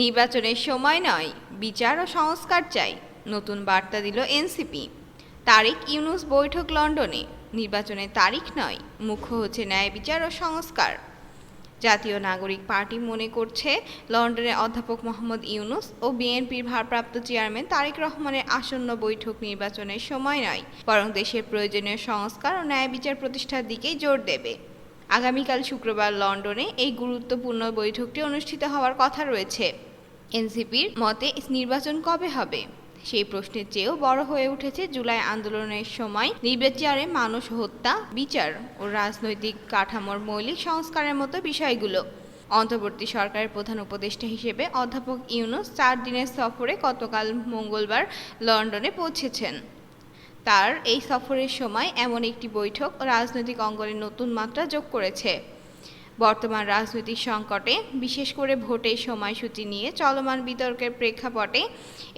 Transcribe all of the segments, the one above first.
নির্বাচনের সময় নয়, বিচার ও সংস্কার চাই, নতুন বার্তা দিল এনসিপি। তারিক ইউনুস বৈঠক লন্ডনে, নির্বাচনের তারিখ নয়, মুখ্য হচ্ছে ন্যায় বিচার ও সংস্কার। জাতীয় নাগরিক পার্টি মনে করছে লন্ডনে অধ্যাপক মোহাম্মদ ইউনুস ও বিএনপির ভারপ্রাপ্ত চেয়ারম্যান তারেক রহমানের আসন্ন বৈঠক নির্বাচনের সময় নয়, বরং দেশের প্রয়োজনীয় সংস্কার ও ন্যায় বিচার প্রতিষ্ঠার দিকেই জোর দেবে। আগামীকাল শুক্রবার লন্ডনে এই গুরুত্বপূর্ণ বৈঠকটি অনুষ্ঠিত হওয়ার কথা রয়েছে। এনসিপির মতে নির্বাচন কবে হবে? সেই প্রশ্নের চেয়েও বড় হয়ে উঠেছে জুলাই আন্দোলনের সময় নির্বিচারে মানুষ হত্যা, বিচার ও রাজনৈতিক কাঠামোর মৌলিক সংস্কারের মতো বিষয়গুলো। অন্তর্বর্তী সরকারের প্রধান উপদেষ্টা হিসেবে অধ্যাপক ইউনুস চার দিনের সফরে গতকাল মঙ্গলবার লন্ডনে পৌঁছেছেন। তার এই সফরের সময় এমন একটি বৈঠক রাজনৈতিক অঙ্গনে নতুন মাত্রা যোগ করেছে। বর্তমান রাজনৈতিক সংকটে, বিশেষ করে ভোটের সময়সূচি নিয়ে চলমান বিতর্কের প্রেক্ষাপটে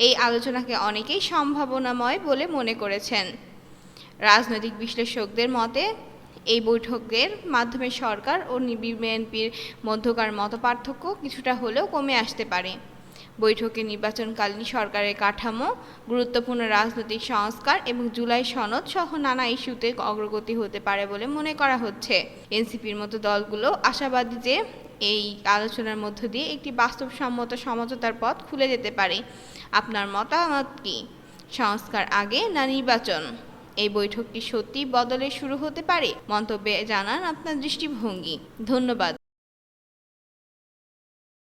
এই আলোচনাকে অনেকেই সম্ভাবনাময় বলে মনে করেছেন। রাজনৈতিক বিশ্লেষকদের মতে, এই বৈঠকের মাধ্যমে সরকার ও বিএনপির মধ্যকার মতপার্থক্য কিছুটা হলেও কমে আসতে পারে। বৈঠকে নির্বাচনকালীন সরকারের কাঠামো, গুরুত্বপূর্ণ রাজনৈতিক সংস্কার এবং জুলাই সনদ সহ নানা ইস্যুতে অগ্রগতি হতে পারে বলে মনে করা হচ্ছে। এনসিপির মতো দলগুলো আশাবাদী যে এই আলোচনার মধ্য দিয়ে একটি বাস্তবসম্মত সমঝোতার পথ খুলে যেতে পারে। আপনার মতামত কি? সংস্কার আগে না নির্বাচন? এই বৈঠকটি সত্যি বদলে শুরু হতে পারে? মন্তব্যে জানান আপনার দৃষ্টিভঙ্গি। ধন্যবাদ।